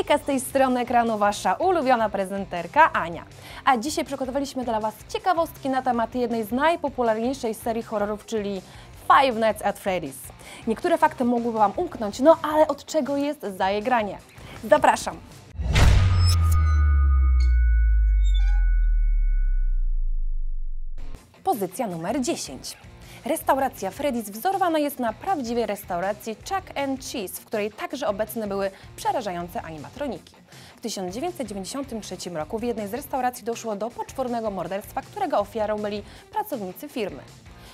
Hejka z tej strony ekranu Wasza ulubiona prezenterka Ania. A dzisiaj przygotowaliśmy dla Was ciekawostki na temat jednej z najpopularniejszej serii horrorów, czyli Five Nights at Freddy's. Niektóre fakty mogłyby Wam umknąć, no ale od czego jest za jej granie? Zapraszam! Pozycja numer 10. Restauracja Freddy's wzorowana jest na prawdziwej restauracji Chuck and Cheese, w której także obecne były przerażające animatroniki. W 1993 roku w jednej z restauracji doszło do poczwornego morderstwa, którego ofiarą byli pracownicy firmy.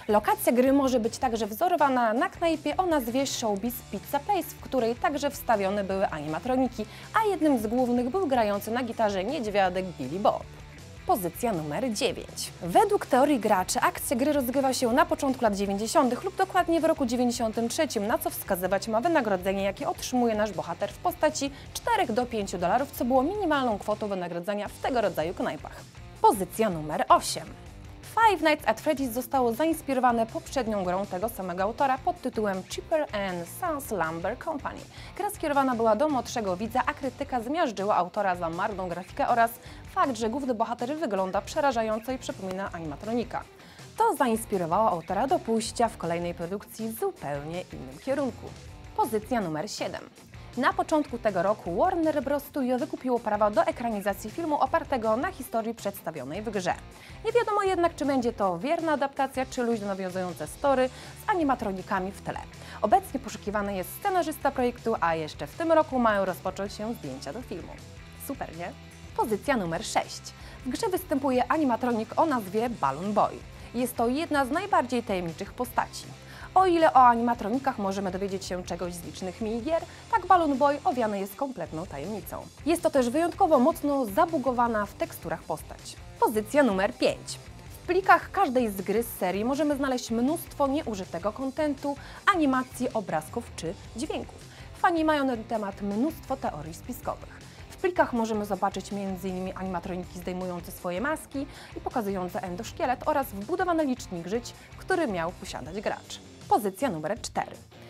Lokacja gry może być także wzorowana na knajpie o nazwie Showbiz Pizza Place, w której także wstawione były animatroniki, a jednym z głównych był grający na gitarze niedźwiadek Billy Bob. Pozycja numer 9. Według teorii graczy akcja gry rozgrywa się na początku lat 90. lub dokładnie w roku 93, na co wskazywać ma wynagrodzenie, jakie otrzymuje nasz bohater w postaci 4 do 5 dolarów, co było minimalną kwotą wynagrodzenia w tego rodzaju knajpach. Pozycja numer 8. Five Nights at Freddy's zostało zainspirowane poprzednią grą tego samego autora pod tytułem Cheaper and Sons Lumber Company. Gra skierowana była do młodszego widza, a krytyka zmiażdżyła autora za marną grafikę oraz fakt, że główny bohater wygląda przerażająco i przypomina animatronika. To zainspirowało autora do pójścia w kolejnej produkcji w zupełnie innym kierunku. Pozycja numer 7. Na początku tego roku Warner Bros. Studio wykupiło prawa do ekranizacji filmu opartego na historii przedstawionej w grze. Nie wiadomo jednak, czy będzie to wierna adaptacja, czy luźno nawiązujące story z animatronikami w tle. Obecnie poszukiwany jest scenarzysta projektu, a jeszcze w tym roku mają rozpocząć się zdjęcia do filmu. Super, nie? Pozycja numer 6. W grze występuje animatronik o nazwie Balloon Boy. Jest to jedna z najbardziej tajemniczych postaci. O ile o animatronikach możemy dowiedzieć się czegoś z licznych minigier, tak Balloon Boy owiany jest kompletną tajemnicą. Jest to też wyjątkowo mocno zabugowana w teksturach postać. Pozycja numer 5. W plikach każdej z gry z serii możemy znaleźć mnóstwo nieużytego kontentu, animacji, obrazków czy dźwięków. Fani mają na ten temat mnóstwo teorii spiskowych. W plikach możemy zobaczyć m.in. animatroniki zdejmujące swoje maski i pokazujące endoszkielet oraz wbudowany licznik żyć, który miał posiadać gracz. Pozycja numer 4.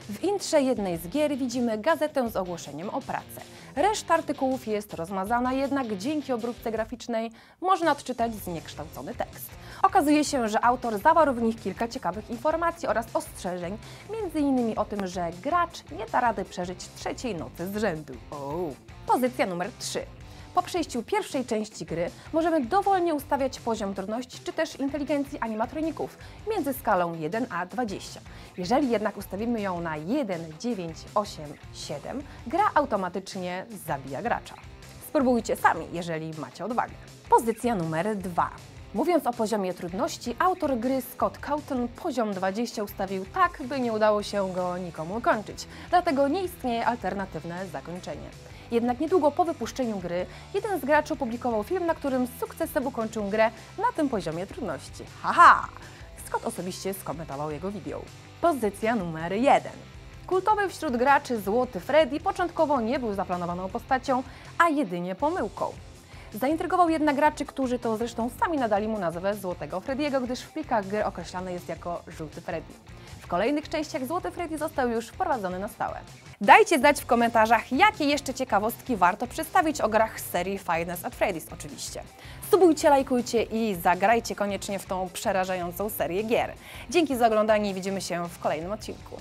W intrze jednej z gier widzimy gazetę z ogłoszeniem o pracę. Reszta artykułów jest rozmazana, jednak dzięki obróbce graficznej można odczytać zniekształcony tekst. Okazuje się, że autor zawarł w nich kilka ciekawych informacji oraz ostrzeżeń, m.in. o tym, że gracz nie da rady przeżyć trzeciej nocy z rzędu. Oh. Pozycja numer 3. Po przejściu pierwszej części gry możemy dowolnie ustawiać poziom trudności czy też inteligencji animatroników między skalą 1 a 20. Jeżeli jednak ustawimy ją na 1, 9, 8, 7, gra automatycznie zabija gracza. Spróbujcie sami, jeżeli macie odwagę. Pozycja numer 2. Mówiąc o poziomie trudności, autor gry Scott Cawthon poziom 20 ustawił tak, by nie udało się go nikomu ukończyć. Dlatego nie istnieje alternatywne zakończenie. Jednak niedługo po wypuszczeniu gry, jeden z graczy opublikował film, na którym z sukcesem ukończył grę na tym poziomie trudności. Haha! Scott osobiście skomentował jego wideo. Pozycja numer 1. Kultowy wśród graczy Złoty Freddy początkowo nie był zaplanowaną postacią, a jedynie pomyłką. Zaintrygował jednak graczy, którzy to zresztą sami nadali mu nazwę Złotego Freddy'ego, gdyż w plikach gry określany jest jako Żółty Freddy. W kolejnych częściach Złoty Freddy został już wprowadzony na stałe. Dajcie znać w komentarzach, jakie jeszcze ciekawostki warto przedstawić o grach z serii Five Nights at Freddy's oczywiście. Subujcie, lajkujcie i zagrajcie koniecznie w tą przerażającą serię gier. Dzięki za oglądanie i widzimy się w kolejnym odcinku.